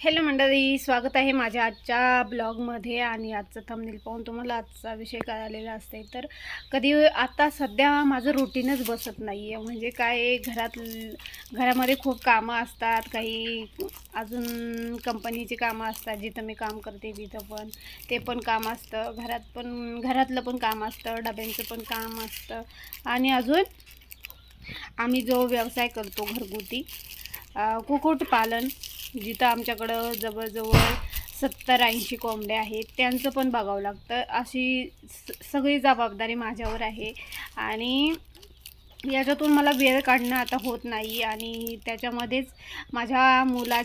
Hello मंडळी स्वागत आहे माझ्या आजच्या ब्लॉगमध्ये आणि आजचं थंबनेल पाहून तुम्हाला आजचा विषय कळालेला असते तर कधी आता सध्या माझं रुटीनच बसत नाही आहे म्हणजे काय घरात घरामध्ये खूप कामं असतात काही अजून कंपनीची कामं असतात जिथं मी काम करते तिथं पण ते पण काम असतं. घरात पण घरातलं पण काम असतं डब्यांचं पण काम असतं. आणि अजून आम्ही जो व्यवसाय करतो घरगुती कुक्कुटपालन जिथं आमच्याकडं जवळजवळ सत्तर ऐंशी कोंबड्या आहेत त्यांचं पण बघावं लागतं. अशी स सगळी जबाबदारी माझ्यावर आहे. आणि याच्यातून मला वेळ काढणं आता होत नाही आणि त्याच्यामध्येच माझ्या मुला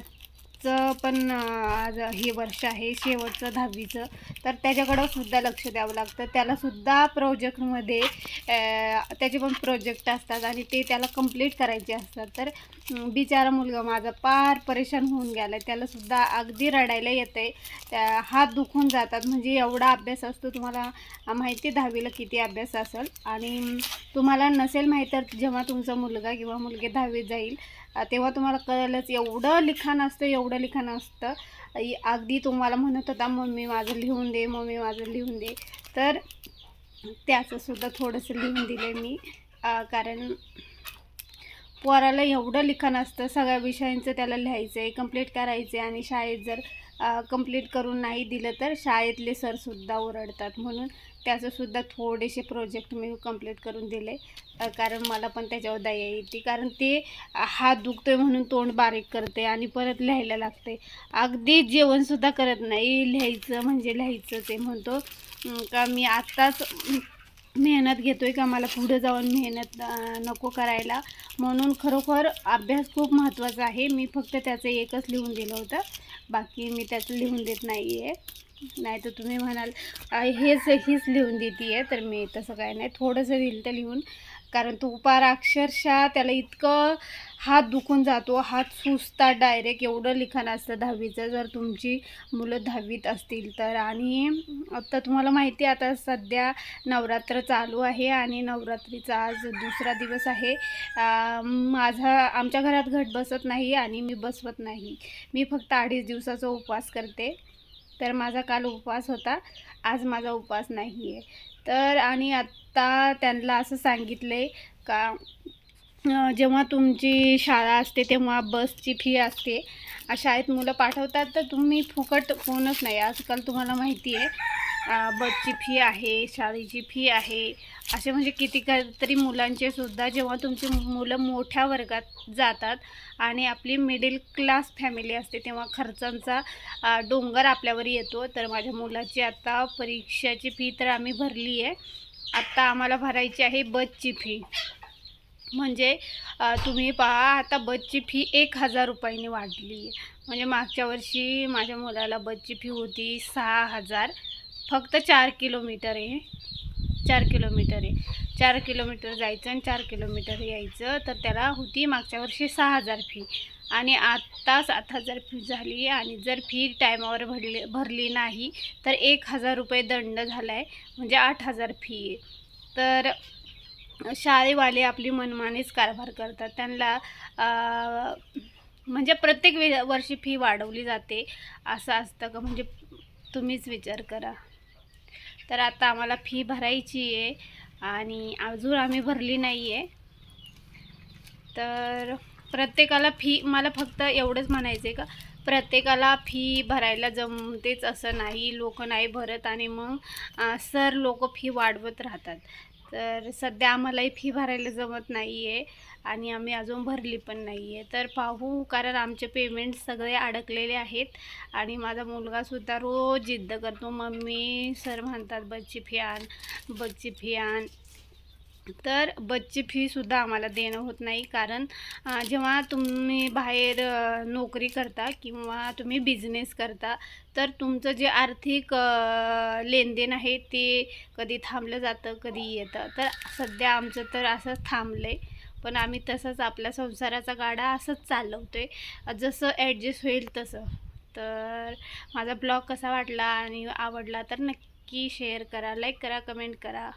मुलाचं पण आज हे वर्ष आहे शेवटचं दहावीचं. तर त्याच्याकडं सुद्धा लक्ष द्यावं लागतं. त्यालासुद्धा प्रोजेक्टमध्ये त्याचे पण प्रोजेक्ट असतात आणि ते त्याला कंप्लीट करायचे असतात. तर बिचारा मुलगा माझा पार परेशान होऊन गेला आहे त्यालासुद्धा अगदी रडायला येतं आहे त्या हात दुखून जातात. म्हणजे एवढा अभ्यास असतो. तुम्हाला माहिती दहावीला किती अभ्यास असेल. आणि तुम्हाला नसेल माहीत तर जेव्हा तुमचा मुलगा किंवा मुलगी दहावीत जाईल तेव्हा तुम्हाला कळलंच एवढं लिखाण असतं एवढं लिखाण असतं. अगदी तुम्हाला म्हणत होता मम्मी माझं लिहून दे मम्मी माझं लिहून दे. तर त्याचंसुद्धा थोडंसं लिहून दिलं मी. कारण पोराला एवढं लिखाण असतं सगळ्या विषयांचं त्याला लिहायचं आहे कंप्लीट करायचं आहे आणि शाळेत जर कंप्लीट करून नाही दिलं तर शाळेतले सरसुद्धा ओरडतात. म्हणून त्याचंसुद्धा थोडेसे प्रोजेक्ट मी कंप्लीट करून दिले. कारण मला पण त्याच्यावर दया येते. कारण ते हात दुखतोय म्हणून तोंड बारीक करते आणि परत लिहायला लागते. अगदी जेवणसुद्धा करत नाही. लिहायचं म्हणजे लिहायचं ते म्हणतो. का मी आत्ताच मेहनत घेतोय का? मला पुढं जाऊन मेहनत नको करायला. म्हणून खरोखर अभ्यास खूप महत्त्वाचा आहे. मी फक्त त्याचं एकच लिहून दिलं होतं. बाकी मी त्याचं लिहून देत नाही आहे नाही तर तुम्ही म्हणाल हेच हीच लिहून देते आहे तर मी तसं काय नाही. थोडंसं दिलं तर लिहून. कारण तो उपार अक्षरशः त्याला इतकं हात दुखून जातो हात सुजतात डायरेक्ट एवढं लिखाण असतं दहावीचं. जर तुमची मुलं दहावीत असतील तर. आणि आता तुम्हाला माहिती आहे आता सध्या नवरात्र चालू आहे आणि नवरात्रीचा आज दुसरा दिवस आहे. माझा आमच्या घरात घट बसत नाही आणि मी बसवत नाही. मी फक्त अडीच दिवसाचा उपवास करते. तर माझा काल उपवास होता. आज माझा उपवास नाही आहे तर आणि आत्ता त्यांना असं सांगितलं आहे का जेव्हा तुमची शाळा असते तेव्हा बसची फी असते. शाळेत मुलं पाठवतात तर तुम्ही फुकट कोणच नाही. आजकाल तुम्हाला माहिती आहे बसची फी आहे शाळेची फी आहे. असे म्हणजे किती तरी मुलांचे सुद्धा जेव्हा तुमची मुलं मोठ्या वर्गात जातात आणि आपली मिडल क्लास फॅमिली असते तेव्हा खर्चांचा डोंगर आपल्यावर येतो. तर माझ्या मुलाची आता परीक्षाची फी तर आम्ही भरली आहे. आत्ता आम्हाला भरायची आहे बसची फी. म्हणजे तुम्ही पहा आता बसची फी एक हजार रुपयाने वाढली आहे. म्हणजे मागच्या वर्षी माझ्या मुलाला बसची फी होती सहा हजार. फक्त चार किलोमीटर आहे. चार किलोमीटर आहे. चार किलोमीटर जायचं आणि चार किलोमीटर यायचं. तर त्याला होती मागच्या वर्षी सहा हजार फी आणि आत्ता सात हजार फी झाली आणि जर फी टायमावर भरली भरली नाही तर एक हजार रुपये दंड झाला आहे म्हणजे आठ हजार फी आहे. तर शाळेवाले आपली मनमानीच कारभार करतात. त्यांना म्हणजे प्रत्येक वे वर्षी फी वाढवली जाते. असं असतं का? म्हणजे तुम्हीच विचार करा. तर आता आम्हाला फी भरायची आहे आणि अजून आम्ही भरली नाही आहे तर प्रत्येकाला फी मला फक्त एवढंच म्हणायचं आहे का प्रत्येकाला फी भरायला जमतेच असं नाही लोक नाही भरत आणि मग सर लोक फी वाढवत राहतात. तर सध्या आम्हालाही फी भरायला जमत नाही आहे आणि आम्ही अजून भरली पण नाही आहे तर पाहू कारण आमचे पेमेंट सगळे अडकलेले आहेत आणि माझा मुलगासुद्धा रोज जिद्द करतो मम्मी सर म्हणतात बच्ची फी आण बच्ची फी आण. तर बसची फीसुद्धा आम्हाला देणं होत नाही. कारण जेव्हा तुम्ही बाहेर नोकरी करता किंवा तुम्ही बिझनेस करता तर तुमचं जे आर्थिक लेनदेन आहे ते कधी थांबलं जातं कधी येतं. तर सध्या आमचं तर असंच थांबलं आहे पण आम्ही तसंच आपल्या संसाराचा गाडा असंच चालवतो आहे जसं ॲडजस्ट होईल तसं. तर माझा ब्लॉग कसा वाटला आणि आवडला तर नक्की शेअर करा लाईक करा कमेंट करा.